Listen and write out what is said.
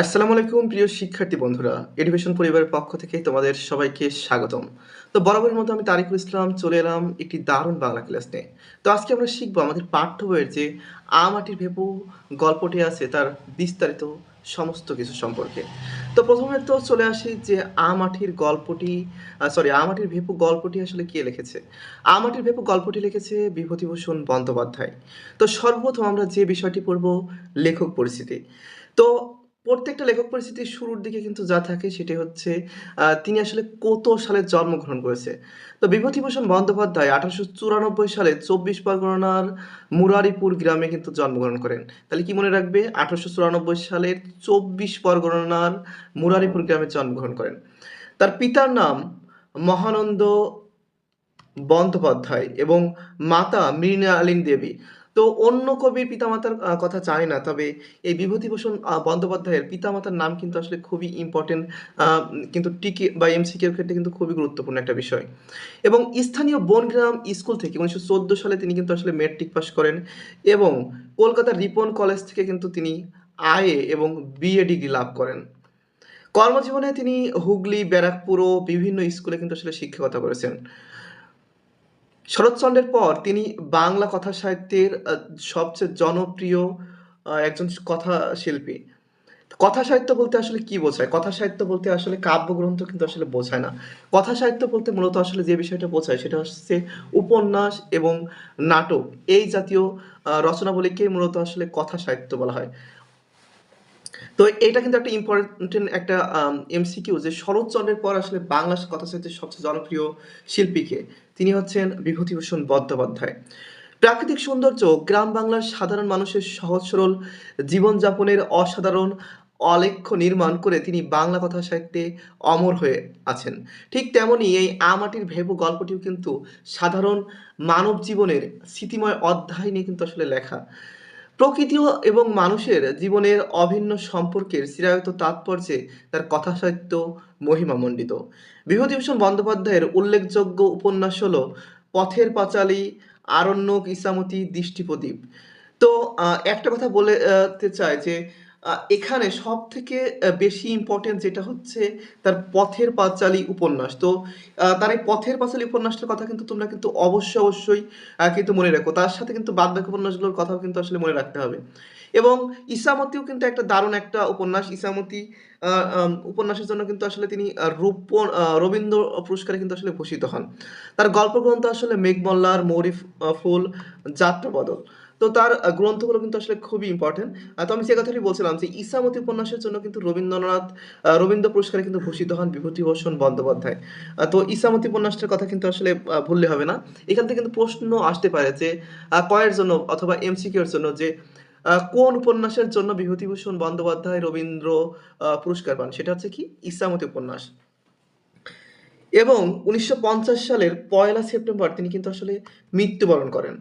আসসালামু আলাইকুম, প্রিয় শিক্ষার্থী বন্ধুরা। এডুকেশন পরিবারের পক্ষ থেকে তোমাদের সবাইকে স্বাগতম। তো বরাবরের মতো আমি তারিকুল ইসলাম চলে এলাম একটি দারুণ বাংলা ক্লাস নিয়ে। তো আজকে আমরা শিখব আমাদের পাঠ্য বইয়ের যে আ মাটির ভেপু গল্পটি আছে, তার বিস্তারিত সমস্ত কিছু সম্পর্কে। তো প্রথমে তো চলে আসি যে আ মাটির গল্পটি সরি আ মাটির ভেপু গল্পটি আসলে কে লিখেছে? আ মাটির ভেপু গল্পটি লিখেছে বিভূতিভূষণ বন্দ্যোপাধ্যায়। তো সর্বপ্রথম আমরা যে বিষয়টি পড়ব, লেখক পরিস্থিতি তো প্রত্যেকটা লেখক পরিস্থিতির শুরুর দিকে কিন্তু যা থাকে সেটি হচ্ছে তিনি আসলে কত সালে জন্মগ্রহণ করেছে। তো বিভূতিভূষণ বন্দ্যোপাধ্যায় আঠারোশো চুরানব্বই সালে চব্বিশ পরগনার মুরারিপুর গ্রামে কিন্তু জন্মগ্রহণ করেন। তাহলে কি মনে রাখবে? আঠারোশো চুরানব্বই সালের চব্বিশ পরগনার মুরারিপুর গ্রামে জন্মগ্রহণ করেন। তার পিতার নাম মহানন্দ বন্দ্যোপাধ্যায় এবং মাতা মৃণালিনী দেবী। তো অন্য কবির পিতামাতার কথা জানি না, তবে এই বিভূতিভূষণ বন্দ্যোপাধ্যায়ের পিতামাতার নাম কিন্তু আসলে খুবই ইম্পর্টেন্ট কিন্তু টিকে বা এমসিকিউর ক্ষেত্রে কিন্তু খুবই গুরুত্বপূর্ণ একটা বিষয়। এবং স্থানীয় বনগ্রাম স্কুল থেকে উনিশশো চোদ্দ সালে তিনি কিন্তু আসলে মেট্রিক পাস করেন এবং কলকাতার রিপন কলেজ থেকে কিন্তু তিনি আইএ এবং বিএ ডিগ্রি লাভ করেন। কর্মজীবনে তিনি হুগলি, ব্যারাকপুর ও বিভিন্ন স্কুলে কিন্তু আসলে শিক্ষকতা করেছেন। শরৎচন্দ্রের পর তিনি বাংলা কথা সাহিত্যের সবচেয়ে জনপ্রিয় একজন কথা শিল্পী কথা সাহিত্য বলতে আসলে কি বোঝায়? কথা সাহিত্য বলতে আসলে কাব্যগ্রন্থ কিন্তু আসলে বোঝায় না। কথা সাহিত্য বলতে মূলত আসলে যে বিষয়টা বোঝায় সেটা হচ্ছে উপন্যাস এবং নাটক। এই জাতীয় রচনাবলীকে মূলত আসলে কথা সাহিত্য বলা হয়। তো এটা কিন্তু একটা ইম্পর্টেন্ট একটা এমসিকিউ যে শরৎচন্দ্রের পর আসলে বাংলা কথা সাহিত্যের সবচেয়ে জনপ্রিয় শিল্পীকে, তিনি হচ্ছেন বিভূতিভূষণ বন্দ্যোপাধ্যায়। প্রাকৃতিক সৌন্দর্য, গ্রাম বাংলার সাধারণ মানুষের সহজ সরল জীবনযাপনের অসাধারণ অলেখ্য নির্মাণ করে তিনি বাংলা কথা সাহিত্যে অমর হয়ে আছেন। ঠিক তেমনি এই আমাটির ভেব গল্পটিও কিন্তু সাধারণ মানব জীবনের স্মৃতিময় অধ্যায় নিয়ে কিন্তু আসলে লেখা। প্রকৃতি এবং মানুষের জীবনের অভিন্ন সম্পর্কের চিরায়ত তাৎপর্যে তার কথা সাহিত্য মহিমামণ্ডিত বিভূতিভূষণ বন্দ্যোপাধ্যায়ের উল্লেখযোগ্য উপন্যাস হল পথের পাঁচালী, আরণ্যক ইসামতি, দৃষ্টিপ্রদীপ। তো একটা কথা বলে চাই যে এখানে সব থেকে বেশি ইম্পর্টেন্ট যেটা হচ্ছে তার পথের পাঁচালী উপন্যাস। তো তার এই পথের পাঁচালী উপন্যাসটার কথা কিন্তু তোমরা কিন্তু অবশ্যই অবশ্যই কিন্তু মনে রাখো। তার সাথে কিন্তু বাদ বাকি উপন্যাসগুলোর কথাও কিন্তু আসলে মনে রাখতে হবে। এবং ইসামতিও কিন্তু একটা দারুণ একটা উপন্যাস। ইসামতি উপন্যাসের জন্য কিন্তু আসলে তিনি রূপ রবীন্দ্র পুরস্কারে কিন্তু আসলে ভূষিত হন। তার গল্পগ্রন্থ আসলে মেঘমল্লার মৌরি ফুল, যাত্রাবদল। তো তার গ্রন্থগুলো কিন্তু আসলে খুবই ইম্পর্টেন্ট তো আমি সে কথাটি বলছিলাম যে ইসামতি উপন্যাসের জন্য কিন্তু রবীন্দ্রনাথ রবীন্দ্র পুরস্কারে কিন্তু ভূষিত হন বিভূতিভূষণ বন্দ্যোপাধ্যায়। তো ইসামতি উপন্যাসটার কথা কিন্তু আসলে ভুললে হবে না। এখান থেকে কিন্তু প্রশ্ন আসতে পারে যে কয়ের জন্য অথবা এমসিকিউর জন্য যে কোন উপন্যাসের জন্য বিভূতিভূষণ বন্দ্যোপাধ্যায় রবীন্দ্র পুরস্কার পান? সেটা হচ্ছে কি? ইসামতি উপন্যাস। এবং উনিশশো পঞ্চাশ সালের পয়লা সেপ্টেম্বর তিনি কিন্তু আসলে মৃত্যুবরণ করেন।